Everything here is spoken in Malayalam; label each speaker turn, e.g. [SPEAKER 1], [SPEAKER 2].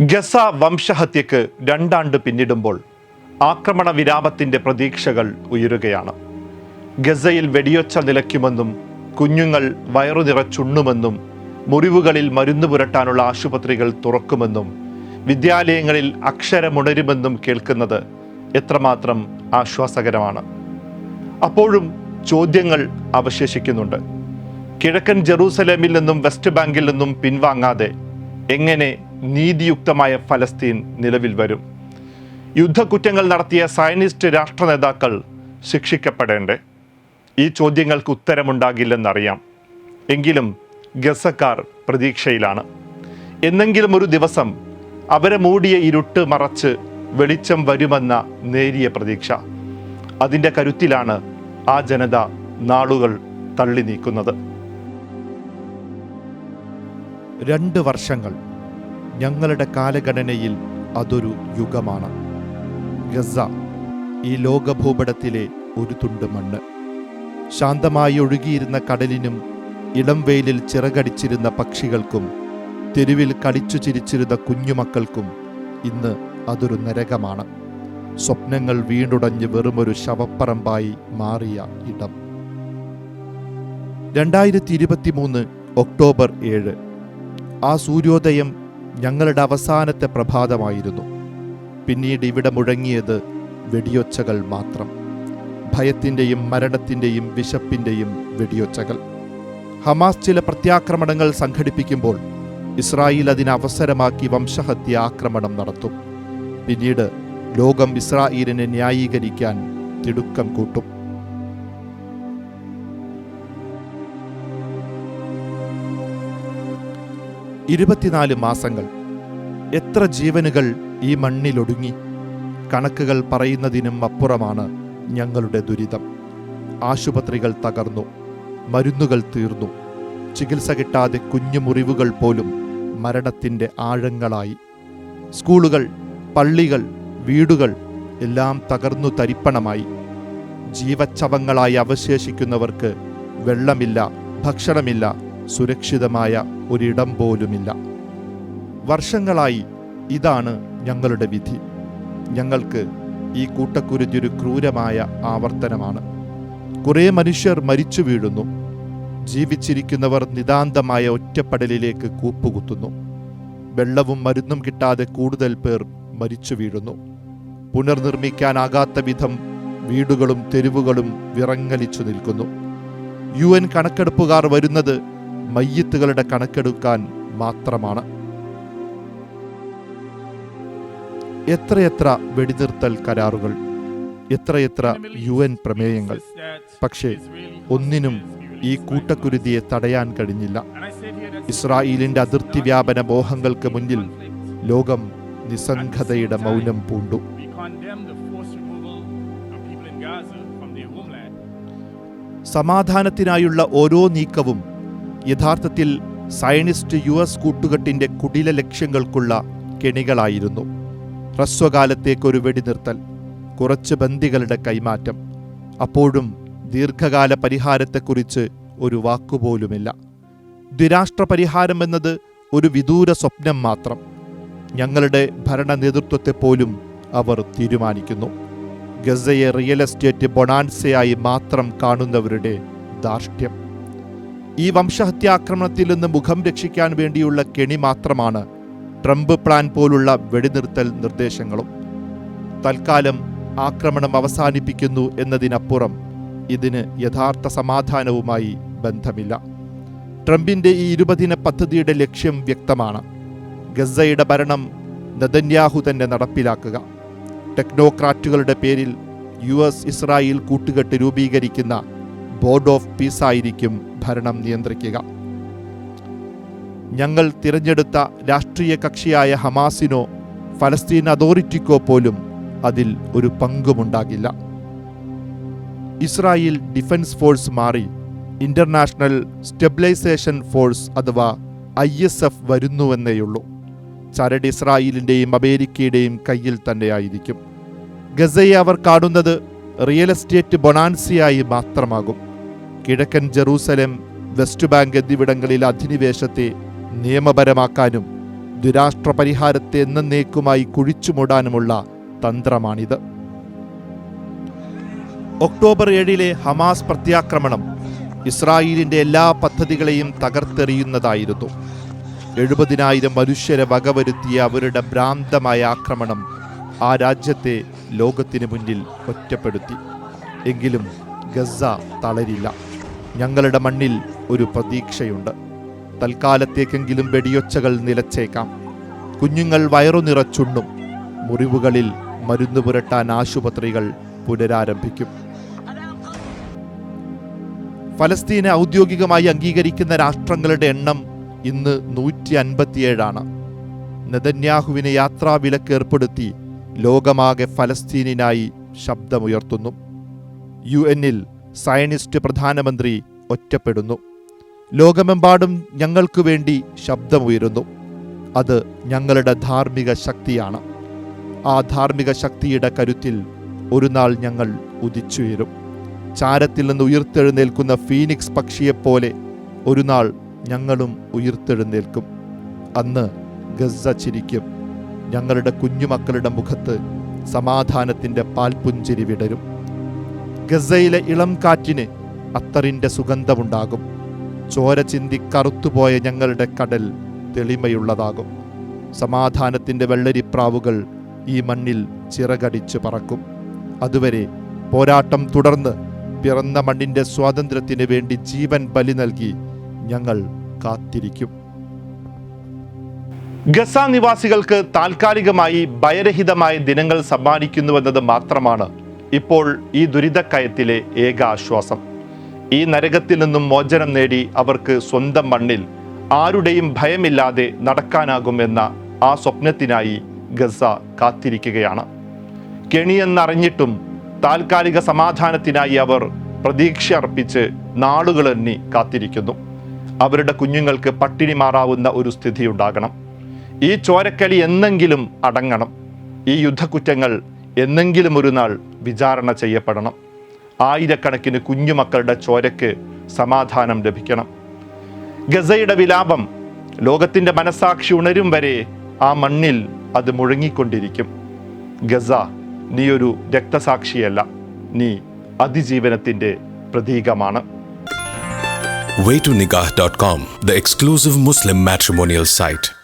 [SPEAKER 1] ഗസ വംശഹത്യക്ക് രണ്ടാണ്ട് പിന്നിടുമ്പോൾ ആക്രമണ വിരാമത്തിന്റെ പ്രതീക്ഷകൾ ഉയരുകയാണ്. ഗസയിൽ വെടിയൊച്ച നിലയ്ക്കുമെന്നും കുഞ്ഞുങ്ങൾ വയറു നിറച്ചുണ്ണുമെന്നും മുറിവുകളിൽ മരുന്ന് പുരട്ടാനുള്ള ആശുപത്രികൾ തുറക്കുമെന്നും വിദ്യാലയങ്ങളിൽ അക്ഷരമുണരുമെന്നും കേൾക്കുന്നത് എത്രമാത്രം ആശ്വാസകരമാണ്. അപ്പോഴും ചോദ്യങ്ങൾ അവശേഷിക്കുന്നുണ്ട്. കിഴക്കൻ ജെറൂസലേമിൽ നിന്നും വെസ്റ്റ് ബാങ്കിൽ നിന്നും പിൻവാങ്ങാതെ എങ്ങനെ നീതിയുക്തമായ ഫലസ്തീൻ നിലവിൽ വരും. യുദ്ധക്കുറ്റങ്ങൾ നടത്തിയ സയനിസ്റ്റ് രാഷ്ട്ര നേതാക്കൾ ശിക്ഷിക്കപ്പെടേണ്ടേ? ഈ ചോദ്യങ്ങൾക്ക് ഉത്തരമുണ്ടാകില്ലെന്നറിയാം. എങ്കിലും ഗസക്കാർ പ്രതീക്ഷയിലാണ്. എന്നെങ്കിലും ഒരു ദിവസം അവരെ മൂടിയ ഇരുട്ട് മറച്ച് വെളിച്ചം വരുമെന്ന നേരിയ പ്രതീക്ഷ. അതിന്റെ കരുത്തിലാണ് ആ ജനത നാളുകൾ തള്ളി നീക്കുന്നത്
[SPEAKER 2] രണ്ട് വർഷങ്ങൾ ഞങ്ങളുടെ കാലഘടനയിൽ അതൊരു യുഗമാണ്. ഗസ ഈ ലോകഭൂപടത്തിലെ ഒരു തുണ്ട് മണ്ണ്. ശാന്തമായി ഒഴുകിയിരുന്ന കടലിനും ഇളം വെയിലിൽ ചിറകടിച്ചിരുന്ന പക്ഷികൾക്കും തെരുവിൽ കളിച്ചു ചിരിച്ചിരുന്ന കുഞ്ഞുമക്കൾക്കും ഇന്ന് അതൊരു നരകമാണ്. സ്വപ്നങ്ങൾ വീണ്ടുടഞ്ഞ് വെറുമൊരു ശവപ്പറമ്പായി മാറിയ ഇടം. രണ്ടായിരത്തി ഇരുപത്തിമൂന്ന് ഒക്ടോബർ ഏഴ് ആ സൂര്യോദയം ഞങ്ങളുടെ അവസാനത്തെ പ്രഭാതമായിരുന്നു. പിന്നീട് ഇവിടെ മുഴങ്ങിയത് വെടിയൊച്ചകൾ മാത്രം. ഭയത്തിന്റെയും മരണത്തിന്റെയും വിശപ്പിന്റെയും വെടിയൊച്ചകൾ. ഹമാസ് ചില പ്രത്യാക്രമണങ്ങൾ സംഘടിപ്പിക്കുമ്പോൾ ഇസ്രായേൽ അതിനവസരമാക്കി വംശഹത്യ ആക്രമണം നടത്തും. പിന്നീട് ലോകം ഇസ്രായേലിനെ ന്യായീകരിക്കാൻ തിടുക്കം കൂട്ടും. ഇരുപത്തിനാല് മാസങ്ങൾ. എത്ര ജീവനുകൾ ഈ മണ്ണിലൊടുങ്ങി കണക്കുകൾ പറയുന്നതിനും അപ്പുറമാണ് ഞങ്ങളുടെ ദുരിതം. ആശുപത്രികൾ തകർന്നു. മരുന്നുകൾ തീർന്നു. ചികിത്സ കിട്ടാതെ കുഞ്ഞു മുറിവുകൾ പോലും മരണത്തിന്റെ ആഴങ്ങളായി. സ്കൂളുകൾ പള്ളികൾ വീടുകൾ എല്ലാം തകർന്നു തരിപ്പണമായി. ജീവച്ചവങ്ങളായി അവശേഷിക്കുന്നവർക്ക് വെള്ളമില്ല ഭക്ഷണമില്ല സുരക്ഷിതമായ ഒരിടം പോലുമില്ല. വർഷങ്ങളായി ഇതാണ് ഞങ്ങളുടെ വിധി. ഞങ്ങൾക്ക് ഈ കൂട്ടക്കുരുതിയൊരു ക്രൂരമായ ആവർത്തനമാണ്. കുറേ മനുഷ്യർ മരിച്ചു വീഴുന്നു. ജീവിച്ചിരിക്കുന്നവർ നിതാന്തമായ ഒറ്റപ്പടലിലേക്ക് കൂപ്പുകുത്തുന്നു. വെള്ളവും മരുന്നും കിട്ടാതെ കൂടുതൽ പേർ മരിച്ചു വീഴുന്നു. പുനർനിർമ്മിക്കാനാകാത്ത വിധം വീടുകളും തെരുവുകളും വിറങ്ങലിച്ചു നിൽക്കുന്നു. യു എൻ കണക്കെടുപ്പുകാർ വരുന്നത് മയ്യത്തുകളുടെ കണക്കെടുക്കാൻ മാത്രമാണ്. എത്രയെത്ര വെടിനിർത്തൽ കരാറുകൾ എത്രയെത്ര യു എൻ പ്രമേയങ്ങൾ. പക്ഷേ ഒന്നിനും ഈ കൂട്ടക്കുരുതിയെ തടയാൻ കഴിഞ്ഞില്ല. ഇസ്രായേലിന്റെ അതിർത്തി വ്യാപന മോഹങ്ങൾക്ക് മുന്നിൽ ലോകം നിസ്സംഗതയുടെ മൗനം പൂണ്ടു. സമാധാനത്തിനായുള്ള ഓരോ നീക്കവും യഥാർത്ഥത്തിൽ സയനിസ്റ്റ് യു എസ് കൂട്ടുകെട്ടിന്റെ കുടില ലക്ഷ്യങ്ങൾക്കുള്ള കെണികളായിരുന്നു. ഹ്രസ്വകാലത്തേക്കൊരു വെടിനിർത്തൽ കുറച്ച് ബന്ദികളുടെ കൈമാറ്റം. അപ്പോഴും ദീർഘകാല പരിഹാരത്തെക്കുറിച്ച് ഒരു വാക്കുപോലുമില്ല. ദ്വിരാഷ്ട്ര പരിഹാരം എന്നത് ഒരു വിദൂര സ്വപ്നം മാത്രം. ഞങ്ങളുടെ ഭരണ നേതൃത്വത്തെ പോലും അവർ തീരുമാനിക്കുന്നു. ഗസയെ റിയൽ എസ്റ്റേറ്റ് ബൊണാൻസയായി മാത്രം കാണുന്നവരുടെ ധാർഷ്ട്യം. ഈ വംശഹത്യാക്രമണത്തിൽ നിന്ന് മുഖം രക്ഷിക്കാൻ വേണ്ടിയുള്ള കെണി മാത്രമാണ് ട്രംപ് പ്ലാൻ പോലുള്ള വെടിനിർത്തൽ നിർദ്ദേശങ്ങളും. തൽക്കാലം ആക്രമണം അവസാനിപ്പിക്കുന്നു എന്നതിനപ്പുറം ഇതിന് യഥാർത്ഥ സമാധാനവുമായി ബന്ധമില്ല. ട്രംപിന്റെ ഈ ഇരുപതിന പദ്ധതിയുടെ ലക്ഷ്യം വ്യക്തമാണ്. ഗസയുടെ ഭരണം നദന്യാഹു തന്നെ നടപ്പിലാക്കുക. ടെക്നോക്രാറ്റുകളുടെ പേരിൽ യു എസ് ഇസ്രായേൽ കൂട്ടുകെട്ട് രൂപീകരിക്കുന്ന ബോർഡ് ഓഫ് പീസ് ആയിരിക്കും ഭരണം നിയന്ത്രിക്കുക. ഞങ്ങൾ തിരഞ്ഞെടുത്ത രാഷ്ട്രീയ കക്ഷിയായ ഹമാസിനോ ഫലസ്തീൻ അതോറിറ്റിക്കോ പോലും അതിൽ ഒരു പങ്കുമുണ്ടാകില്ല. ഇസ്രായേൽ ഡിഫൻസ് ഫോഴ്സ് മാറി ഇന്റർനാഷണൽ സ്റ്റെബിലൈസേഷൻ ഫോഴ്സ് അഥവാ ഐ എസ് എഫ് വരുന്നുവെന്നേയുള്ളൂ. ചരട് ഇസ്രായേലിന്റെയും അമേരിക്കയുടെയും കയ്യിൽ തന്നെയായിരിക്കും ഗസയെ അവർ കാണുന്നത് റിയൽ എസ്റ്റേറ്റ് ബൊണാൻസിയായി മാത്രമാകും. കിഴക്കൻ ജെറൂസലേം വെസ്റ്റ് ബാങ്ക് എന്നിവിടങ്ങളിൽ അധിനിവേശത്തെ നിയമപരമാക്കാനും ദുരാഷ്ട്ര പരിഹാരത്തെ എന്നേക്കുമായി കുഴിച്ചുമൂടാനുമുള്ള തന്ത്രമാണിത്. ഒക്ടോബർ ഏഴിലെ ഹമാസ് പ്രത്യാക്രമണം ഇസ്രായേലിന്റെ എല്ലാ പദ്ധതികളെയും തകർത്തെറിയുന്നതായിരുന്നു. എഴുപതിനായിരം മനുഷ്യരെ വകവരുത്തിയ അവരുടെ ഭ്രാന്തമായ ആക്രമണം ആ രാജ്യത്തെ ലോകത്തിന് മുന്നിൽ ഒറ്റപ്പെടുത്തി. എങ്കിലും ഗസ തളരില്ല. ഞങ്ങളുടെ മണ്ണിൽ ഒരു പ്രതീക്ഷയുണ്ട്. തൽക്കാലത്തേക്കെങ്കിലും വെടിയൊച്ചകൾ നിലച്ചേക്കാം. കുഞ്ഞുങ്ങൾ വയറു നിറച്ചുണ്ണും. മുറിവുകളിൽ മരുന്ന് പുരട്ടാൻ ആശുപത്രികൾ പുനരാരംഭിക്കും. ഫലസ്തീനെ ഔദ്യോഗികമായി അംഗീകരിക്കുന്ന രാഷ്ട്രങ്ങളുടെ എണ്ണം ഇന്ന് നൂറ്റി അൻപത്തിയേഴാണ് നെതന്യാഹുവിനെ യാത്രാ വിലക്ക് ഏർപ്പെടുത്തി ലോകമാകെ ഫലസ്തീനിനായി ശബ്ദമുയർത്തുന്നു. യു എന്നിൽ സയനിസ്റ്റ് പ്രധാനമന്ത്രി ഒറ്റപ്പെടുന്നു. ലോകമെമ്പാടും ഞങ്ങൾക്കു വേണ്ടി ശബ്ദമുയരുന്നു. അത് ഞങ്ങളുടെ ധാർമ്മിക ശക്തിയാണ്. ആ ധാർമ്മിക ശക്തിയുടെ കരുത്തിൽ ഒരു നാൾ ഞങ്ങൾ ഉദിച്ചുയരും. ചാരത്തിൽ നിന്ന് ഉയർത്തെഴുന്നേൽക്കുന്ന ഫീനിക്സ് പക്ഷിയെപ്പോലെ ഒരു നാൾ ഞങ്ങളും ഉയർത്തെഴുന്നേൽക്കും. അന്ന് ഗസ ചിരിക്കും. ഞങ്ങളുടെ കുഞ്ഞുമക്കളുടെ മുഖത്ത് സമാധാനത്തിന്റെ പാൽപുഞ്ചിരി വിടരും. ഗസയിലെ ഇളം കാറ്റിന് അത്തറിന്റെ സുഗന്ധമുണ്ടാകും. ചോര ചിന്തി കറുത്തുപോയ ഞങ്ങളുടെ കടൽ തെളിമയുള്ളതാകും. സമാധാനത്തിന്റെ വെള്ളരിപ്രാവുകൾ ഈ മണ്ണിൽ ചിറകടിച്ചു പറക്കും. അതുവരെ പോരാട്ടം തുടർന്ന് പിറന്ന മണ്ണിന്റെ സ്വാതന്ത്ര്യത്തിന് വേണ്ടി ജീവൻ ബലി നൽകി ഞങ്ങൾ കാത്തിരിക്കും.
[SPEAKER 1] ഗസ നിവാസികൾക്ക് താൽക്കാലികമായി ഭയരഹിതമായ ദിനങ്ങൾ സമ്മാനിക്കുന്നുവെന്നത് മാത്രമാണ് ഇപ്പോൾ ഈ ദുരിതക്കയത്തിലെ ഏക ആശ്വാസം ഈ നരകത്തിൽ നിന്നും മോചനം നേടി അവർക്ക് സ്വന്തം മണ്ണിൽ ആരുടെയും ഭയമില്ലാതെ നടക്കാനാകുമെന്ന ആ സ്വപ്നത്തിനായി ഗസ കാത്തിരിക്കുകയാണ്. കെണിയെന്നറിഞ്ഞിട്ടും താൽക്കാലിക സമാധാനത്തിനായി അവർ പ്രതീക്ഷ അർപ്പിച്ച് നാളുകളെണ്ണി കാത്തിരിക്കുന്നു. അവരുടെ കുഞ്ഞുങ്ങൾക്ക് പട്ടിണി മാറാവുന്ന ഒരു സ്ഥിതി ഉണ്ടാകണം ഈ ചോരക്കളി എന്നെങ്കിലും അടങ്ങണം. ഈ യുദ്ധക്കുറ്റങ്ങൾ എന്നെങ്കിലും ഒരു നാൾ വിചാരണ ചെയ്യപ്പെടണം. ആയിരക്കണക്കിന് കുഞ്ഞുമക്കളുടെ ചോരയ്ക്ക് സമാധാനം ലഭിക്കണം. ഗസയുടെ വിലാപം ലോകത്തിന്റെ മനസാക്ഷി ഉണരും വരെ ആ മണ്ണിൽ അത് മുഴങ്ങിക്കൊണ്ടിരിക്കും. ഗസ നീ ഒരു രക്തസാക്ഷിയല്ല. നീ അതിജീവനത്തിന്റെ പ്രതീകമാണ്.
[SPEAKER 3] Way to nikah.com the exclusive Muslim matrimonial site.